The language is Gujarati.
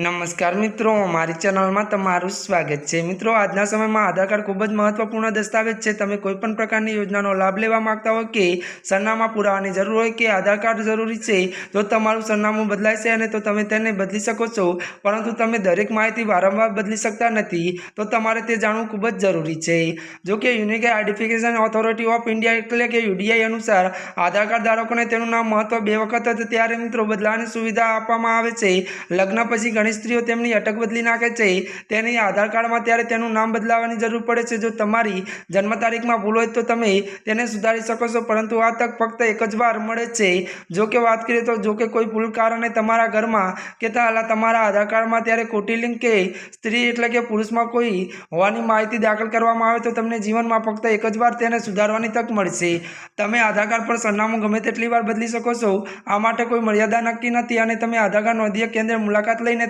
નમસ્કાર મિત્રો, મારી ચેનલમાં તમારું સ્વાગત છે. મિત્રો, આજના સમયમાં આધાર કાર્ડ ખૂબ જ મહત્વપૂર્ણ દસ્તાવેજ છે. તમે કોઈ પણ પ્રકારની યોજનાનો લાભ લેવા માગતા હોય કે સરનામા પુરાવાની જરૂર હોય કે આધાર કાર્ડ જરૂરી છે જો તમારું સરનામું બદલાય છે અને તો તમે તેને બદલી શકો છો. પરંતુ તમે દરેક માહિતી વારંવાર બદલી શકતા નથી, તો તમારે તે જાણવું ખૂબ જ જરૂરી છે. જો કે unique identification authority of India એટલે કે યુડીઆઈ અનુસાર, આધાર કાર્ડ ધારકોને તેનું નામ મહત્વ બે વખત હતું ત્યારે મિત્રો બદલાવાની સુવિધા આપવામાં આવે છે. લગ્ન પછી ઘણી સ્ત્રીઓ તેમની અટક બદલી નાખે છે. તેની આધાર કાર્ડમાં ત્યારે તેનું નામ બદલાવવાની જરૂર પડે છે. જો તમારી જન્મ તારીખમાં ભૂલ હોય તો તમે તેને સુધારી શકો છો. પરંતુ આ તક ફક્ત એક જ વાર મળે છે. જો કે વાત કરીએ તો જો કે કોઈ ભૂલ કારણે તમારા ઘરમાં કે તમારા આધાર કાર્ડમાં ત્યારે ખોટી લિંક કે સ્ત્રી એટલે કે પુરુષમાં કોઈ હોવાની માહિતી દાખલ કરવામાં આવે તો તમને જીવનમાં ફક્ત એક જ વાર તેને સુધારવાની તક મળશે. તમે આધાર કાર્ડ પર સરનામું ગમે તેટલી વાર બદલી શકો છો. આ માટે કોઈ મર્યાદા નક્કી નથી અને તમે આધાર કાર્ડ નોંધીય કેન્દ્ર મુલાકાત લઈને